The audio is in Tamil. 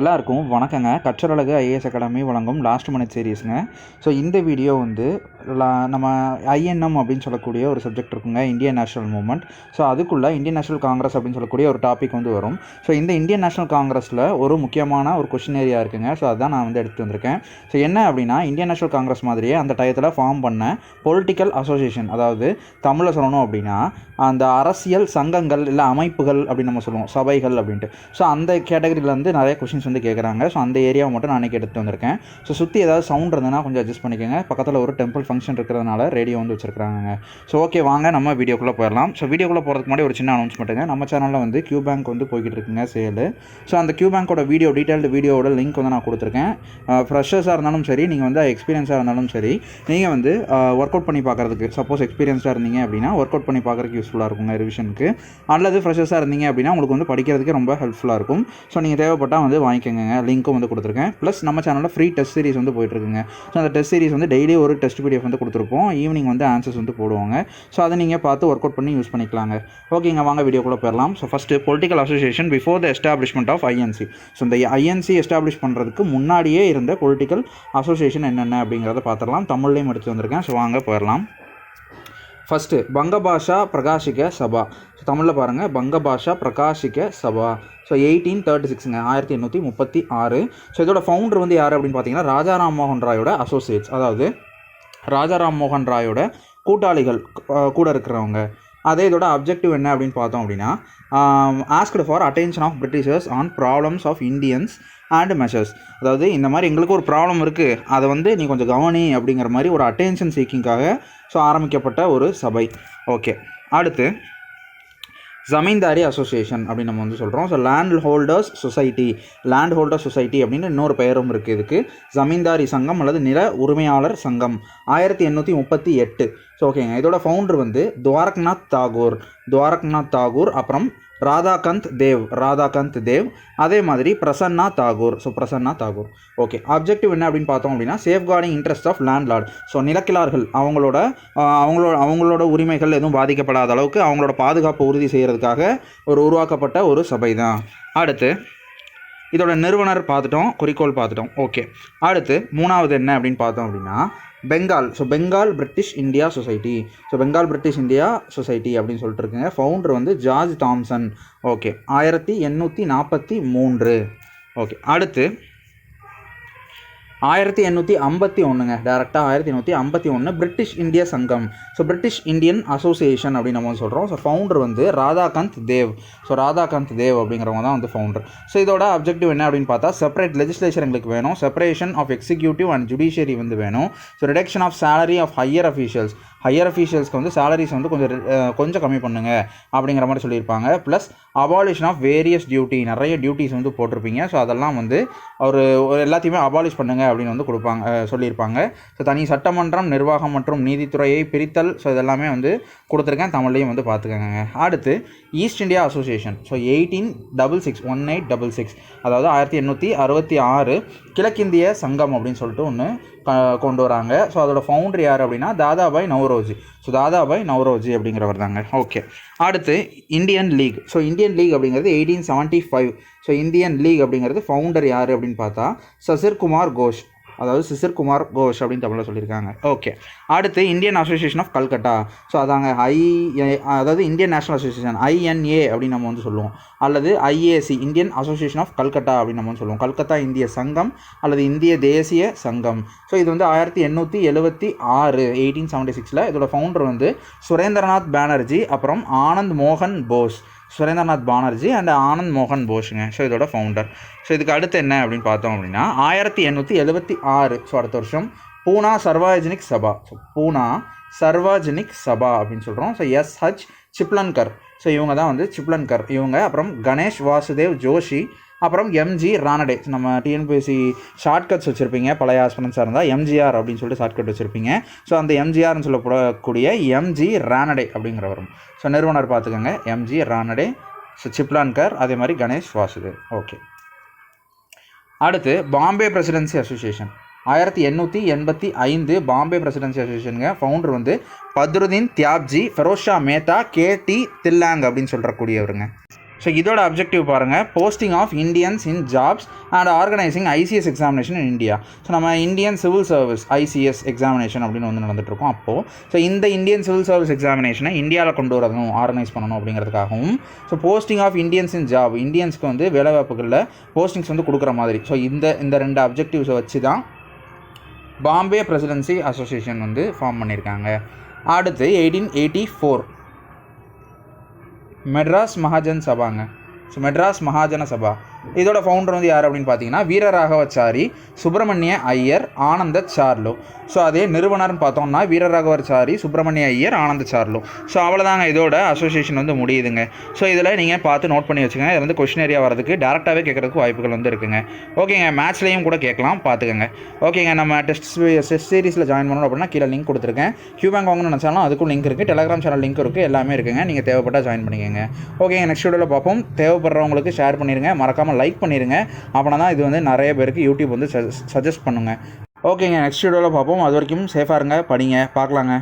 எல்லாருக்கும் வணக்கங்க. கற்றலகு ஐஏஎஸ் அகாடமி வழங்கும் லாஸ்ட் மினிட் சீரீஸுங்க ஸோ இந்த வீடியோ வந்து லா- நம்ம ஐஎன்எம் அப்படின்னு சொல்லக்கூடிய ஒரு சப்ஜெக்ட் இருக்குங்க. இந்தியன் நேஷனல் மூவ்மெண்ட் ஸோ அதுக்குள்ளே இந்தியன் நேஷனல் காங்கிரஸ் அப்படின்னு சொல்லக்கூடிய ஒரு டாபிக் வந்து வரும். ஸோ இந்த இந்தியன் நேஷனல் காங்கிரஸில் ஒரு முக்கியமான ஒரு கொஷின் ஏரியா இருக்குங்க. ஸோ அதான் நான் வந்து எடுத்து வந்திருக்கேன். ஸோ என்ன அப்படின்னா இந்தியன் நேஷனல் காங்கிரஸ் மாதிரியே அந்த டயத்தில் ஃபார்ம் பண்ண பொலிட்டிக்கல் அசோசியேஷன் அதாவது தமிழில் சொல்லணும் அப்படின்னா அந்த அரசியல் சங்கங்கள் இல்லை அமைப்புகள் அப்படின்னு நம்ம சொல்லுவோம். சபைகள் அப்படின்ட்டு. ஸோ அந்த கேட்டகரியிலேருந்து நிறைய கொஷின்ஸ் வந்து கேட்குறாங்க ஸோ அந்த ஏரியாவை மட்டும் நான் அன்றைக்கி எடுத்து வந்திருக்கேன். ஸோ சுற்றி ஏதாவது சவுண்ட் இருந்ததுன்னா கொஞ்சம் அட்ஜஸ்ட் பண்ணிக்கோங்க. பக்கத்தில் ஒரு டெம்பிள் ஃபங்க்ஷன் இருக்கிறதுனால ரேடியோ வந்து வச்சுருக்காங்க ஸோ ஓகே வாங்க நம்ம வீடியோக்குள்ளே போயிடலாம். ஸோ வீடியோக்குள்ளே போகிறதுக்கு முன்னாடி ஒரு சின்ன அனௌன்ஸ்மெண்ட்டுங்க நம்ம சேனலில் வந்து கியூ பேங்க் வந்து போய்கிட்டு இருக்குங்க சேலு ஸோ அந்த கியூ பேங்க்கோட வீடியோ டீட்டெயில்டு வீடியோவோட லிங்க் வந்து நான் கொடுத்துருக்கேன். ஃப்ரெஷர்ஸாக இருந்தாலும் சரி நீங்கள் வந்து எக்ஸ்பீரியன்ஸாக இருந்தாலும் சரி நீங்கள் வந்து ஒர்க் அவுட் பண்ணி பார்க்குறதுக்கு சப்போஸ் எக்ஸ்பீரியன்ஸாக இருந்தீங்க அப்படின்னா ஒர்க் அவுட் பண்ணி பார்க்குறதுக்கு யூஸ்ஃபுல்லாக இருக்குங்க ரிவிஷனுக்கு அல்லது ஃப்ரெஷர்ஸாக இருந்தீங்க அப்படின்னா உங்களுக்கு வந்து படிக்கிறதுக்கு ரொம்ப ஹெல்ப்ஃபுல்லாக இருக்கும். ஸோ நீங்கள் தேவைப்பட்டால் வந்து வாங்கிக்கோங்க லிங்க்கும் வந்து கொடுத்துருக்கேன். ப்ளஸ் நம்ம சேனலில் ஃப்ரீ டெஸ்ட் சீரிஸ் வந்து போயிட்டுருக்குங்க. ஸோ அந்த டெஸ்ட் சீரிஸ் வந்து டெய்லி ஒரு டெஸ்ட் பிடிஎஃப் வந்து கொடுத்துருப்போம். ஈவினிங் வந்து ஆன்சர்ஸ் வந்து போடுவாங்க. ஸோ அதை நீங்கள் பார்த்து ஒர்க் அவுட் பண்ணி யூஸ் பண்ணிக்கலாங்க. ஓகேங்க வாங்க வீடியோக்குள்ளே போயிடலாம். So first political association before the establishment of INC so இந்த ஐஎன்சி எஸ்டாப்ளிஷ் பண்ணுறதுக்கு முன்னாடியே இருந்த பொலிட்டிக்கல் அசோசியேஷன் என்னென்ன அப்படிங்கிறத பார்த்துடலாம். தமிழ்லையும் எடுத்து வந்திருக்கேன். ஸோ வாங்க போயிடலாம். ஃபஸ்ட்டு பங்கபாஷா பிரகாஷிக சபா. ஸோ தமிழில் பாருங்கள் Bangabhasha Prakashika Sabha. So eighteen thirty சிக்ஸுங்க ஆயிரத்தி எண்ணூற்றி முப்பத்தி ஆறு. ஸோ இதோட ஃபவுண்டர் வந்து யார் அப்படின்னு பார்த்தீங்கன்னா ராஜா மோகன் ராயோட அசோசியேட்ஸ் அதாவது ராஜாராம் மோகன் ராயோட கூட்டாளிகள் கூட இருக்கிறவங்க. அதே இதோட அப்ஜெக்டிவ் என்ன அப்படின்னு பார்த்தோம் அப்படின்னா asked for attention of Britishers on problems of Indians and measures அதாவது இந்த மாதிரி எங்களுக்கு ஒரு ப்ராப்ளம் இருக்குது அதை வந்து நீ கொஞ்சம் கவனி அப்படிங்கிற மாதிரி ஒரு அட்டென்ஷன் சீக்கிங்காக ஸோ ஆரம்பிக்கப்பட்ட ஒரு சபை. ஓகே அடுத்து ஜமீன்தாரி அசோசியேஷன் அப்படின்னு நம்ம வந்து சொல்கிறோம் so land holders society land holder society அப்படின்னு இன்னொரு பெயரும் இருக்குது இதுக்கு ஜமீன்தாரி சங்கம் அல்லது நில உரிமையாளர் சங்கம். ஆயிரத்தி எண்ணூற்றி முப்பத்தி எட்டு. ஸோ ஓகேங்க இதோட ஃபவுண்டர் வந்து துவாரக்நாத் தாகூர். துவாரக்நாத் தாகூர் அப்புறம் ராதாகாந்த் தேவ் ராதாகாந்த் தேவ். அதே மாதிரி Prasanna Thakur. So Prasanna Thakur. Okay objective என்ன அப்படின்னு பார்த்தோம் அப்படின்னா safeguarding interest of landlord so நிலக்கிழார்கள் அவங்களோட அவங்களோட அவங்களோட உரிமைகள் எதுவும் பாதிக்கப்படாத அளவுக்கு அவங்களோட பாதுகாப்பை உறுதி செய்கிறதுக்காக ஒரு உருவாக்கப்பட்ட ஒரு சபை தான் அடுத்து இதோட நிறுவனர் பார்த்துட்டோம் குறிக்கோள் பார்த்துட்டோம். ஓகே அடுத்து மூணாவது என்ன அப்படின்னு பார்த்தோம் அப்படின்னா Bengal so Bengal British India society so Bengal British India society அப்படின்னு சொல்லிட்டு இருக்குங்க. ஃபவுண்டர் வந்து ஜார்ஜ் தாம்சன் ஓகே ஆயிரத்தி எண்ணூற்றி நாற்பத்தி மூன்று. ஓகே அடுத்து ஆயிரத்தி எண்ணூற்றி ஐம்பத்தி ஒன்றுங்க டேரெக்டாக ஆயிரத்தி எண்ணூற்றி ஐம்பத்தி ஒன்று பிரிட்டிஷ் இந்திய சங்கம் ஸோ பிரிட்டிஷ் இந்தியன் அசோசியேஷன் அப்படின்னு நம்ம வந்து சொல்கிறோம் ஸோ ஃபவுண்டர் வந்து ராதாகாந்த் தேவ். ஸோ ராதாகாந்த் தேவ் அப்படிங்கிறவங்க தான் வந்து ஃபவுண்டர் ஸோ இதோட அப்ஜெக்டிவ் என்ன அப்படின்னு பார்த்தா செப்பரேட் லெஜிஸ்லேச்சர் எங்களுக்கு வேணும். Separation of executive and judiciary வந்து வேணும். So reduction of salary of higher officials higher அஃபீஷியல்ஸ்க்கு வந்து சேலரிஸ் வந்து கொஞ்சம் கொஞ்சம் கம்மி பண்ணுங்க அப்படிங்கிற மாதிரி சொல்லியிருப்பாங்க. Plus abolition of various duty நிறைய டியூட்டிஸ் வந்து போட்டிருப்பீங்க. ஸோ அதெல்லாம் வந்து ஒரு எல்லாத்தையுமே அபாலிஷ் பண்ணுங்க அப்படின்னு வந்து கொடுப்பாங்க சொல்லியிருப்பாங்க. ஸோ தனி சட்டமன்றம் நிர்வாகம் மற்றும் நீதித்துறையை பிரித்தல் ஸோ இதெல்லாமே வந்து கொடுத்துருக்கேன். தமிழ்லையும் வந்து பார்த்துக்கோங்க. அடுத்து east India association so eighteen double six one eight double six அதாவது ஆயிரத்தி எண்ணூற்றி அறுபத்தி ஆறு கிழக்கிந்திய சங்கம் அப்படின்னு சொல்லிட்டு ஒன்று கொண்டு வராங்க. ஸோ அதோட ஃபவுண்டர் யார் அப்படின்னா தாதாபாய் நவரோஜி. ஸோ தாதாபாய் நவரோஜி அப்படிங்கிறவர் தாங்க. ஓகே அடுத்து Indian league so Indian league அப்படிங்கிறது eighteen seventy five so Indian league அப்படிங்கிறது ஃபவுண்டர் யார் அப்படின்னு பார்த்தா சசிர் குமார் கோஷ். அதாவது சிசிர் குமார் கோஷ் அப்படின்னு தமிழில் சொல்லியிருக்காங்க. ஓகே அடுத்து Indian association of Calcutta so அதாங்க ஐ அதாவது இந்தியன் நேஷனல் அசோசியேஷன் ஐஎன்ஏ அப்படின்னு நம்ம வந்து சொல்லுவோம். அல்லது IAC Indian association of Calcutta அப்படின்னு நம்ம வந்து சொல்லுவோம். கல்கத்தா இந்திய சங்கம் அல்லது இந்திய தேசிய சங்கம். ஸோ இது வந்து ஆயிரத்தி எண்ணூற்றி எழுபத்தி ஆறு எயிட்டீன் செவன்ட்டி சிக்ஸில் இதோட ஃபவுண்டர் வந்து சுரேந்திரநாத் பானர்ஜி அப்புறம் ஆனந்த் மோகன் போஸ். சுரேந்திரநாத் பானர்ஜி அண்ட் ஆனந்த் மோகன் போஷுங்க ஸோ இதோட ஃபவுண்டர் ஸோ இதுக்கு அடுத்து என்ன அப்படின்னு பார்த்தோம் அப்படின்னா ஆயிரத்தி எண்ணூற்றி எழுபத்தி ஆறு. ஸோ அடுத்த வருஷம் பூனா சர்வாஜனிக் சபா. ஸோ பூனா சர்வாஜனிக் சபா அப்படின்னு சொல்கிறோம் so S H Chiplunkar so இவங்க தான் வந்து சிப்லன்கர் இவங்க அப்புறம் கணேஷ் வாசுதேவ் ஜோஷி அப்புறம் எம்ஜி ரானடே. நம்ம டிஎன்பிஎஸ்சி ஷார்ட்கட்ஸ் வச்சுருப்பீங்க. பழைய ஆஸ்பிரன்ஸாக இருந்தால் எம்ஜிஆர் அப்படின்னு சொல்லிட்டு ஷார்ட்கட் வச்சுருப்பீங்க. ஸோ அந்த எம்ஜிஆர்னு சொல்லப்படக்கூடிய எம்ஜி ரானடே அப்படிங்கிறவரும் ஸோ நிறுவனர் பார்த்துக்கோங்க. எம்ஜி ரானடே ஸோ சிப்லான்கர் அதே மாதிரி கணேஷ் வாசுதேவ். ஓகே அடுத்து பாம்பே பிரசிடென்சி அசோசியேஷன். ஆயிரத்தி எண்ணூற்றி எண்பத்தி ஐந்து பாம்பே பிரசிடென்சி அசோசியேஷனுங்க. ஃபவுண்டர் வந்து பத்ருதீன் தியாப்ஜி ஃபெரோஷா மேத்தா கே டி தில்லாங் அப்படின்னு சொல்கிறக்கூடியவருங்க ஸோ இதோட அப்ஜெக்டிவ் பாருங்கள் posting of Indians in jobs and organising ICS examination in India so நம்ம Indian civil service ICS examination அப்படின்னு வந்து நடந்துட்டுருக்கோம் அப்போது ஸோ இந்த இந்தியன் சிவில் சர்வீஸ் எக்ஸாமினேஷனை இந்தியாவில் கொண்டு வரணும் ஆர்கனைஸ் பண்ணணும் அப்படிங்கிறதுக்காகவும். So posting of Indians in job இந்தியன்ஸ்க்கு வந்து வேலைவாய்ப்புகளில் போஸ்டிங்ஸ் வந்து கொடுக்குற மாதிரி. ஸோ இந்த இந்த ரெண்டு அப்ஜெக்டிவ்ஸை வச்சு தான் பாம்பே பிரசிடென்சி அசோசியேஷன் வந்து ஃபார்ம் பண்ணியிருக்காங்க. அடுத்து eighteen eighty four Madras Mahajan சபாங்க. So Madras Mahajana Sabha. இதோட ஃபவுண்டர் வந்து யார் அப்படின்னு பார்த்தீங்கன்னா வீரராகவச்சாரி சுப்பிரமணிய ஐயர் ஆனந்த சார்லு. ஸோ அதே நிறுவனர்னு பார்த்தோம்னா வீரராகவச்சாரி சுப்பிரமணிய ஐயர் ஆனந்த சார்லு. ஸோ அவ்வளோதாங்க இதோட அசோசியேஷன் வந்து முடியுதுங்க. ஸோ இதில் நீங்கள் பார்த்து நோட் பண்ணி வச்சுக்கோங்க. இது வந்து கொஷின் ஏரியா வரதுக்கு டேரெக்டாகவே கேட்குறதுக்கு வாய்ப்புகள் வந்து இருக்குங்க. ஓகேங்க மேட்ச்லேயும் கூட கேட்கலாம் பார்த்துக்கோங்க. ஓகேங்க நம்ம டெஸ்ட் டெஸ்ட் சீரிஸில் ஜாயின் பண்ணணும் அப்படின்னா கீழே லிங்க் கொடுத்துருக்கேன். கியூ பேங்க் வாங்கணும்னு நினச்சாலும் அதுக்கும் லிங்க் இருக்குது டெலிகிராம் சேனல் லிங்க் இருக்குது எல்லாமே இருக்குங்க. நீங்கள் தேவைப்பட்டால் ஜாயின் பண்ணிக்கோங்க. ஓகேங்க நெக்ஸ்ட் வீடியோவில் பார்ப்போம். தேவைப்படுறவங்களுக்கு ஷேர் பண்ணிடுங்க மறக்காமல் லைக் பண்ணிடுங்க அப்படின்னா தான் இது வந்து நிறைய பேருக்கு யூடியூப் வந்து சஜஸ்ட் பண்ணுங்க. ஓகேங்க நெக்ஸ்ட் வீடியோவில் பார்ப்போம். அது வரைக்கும் சேஃபாக இருங்க படிங்க பார்க்கலாங்க.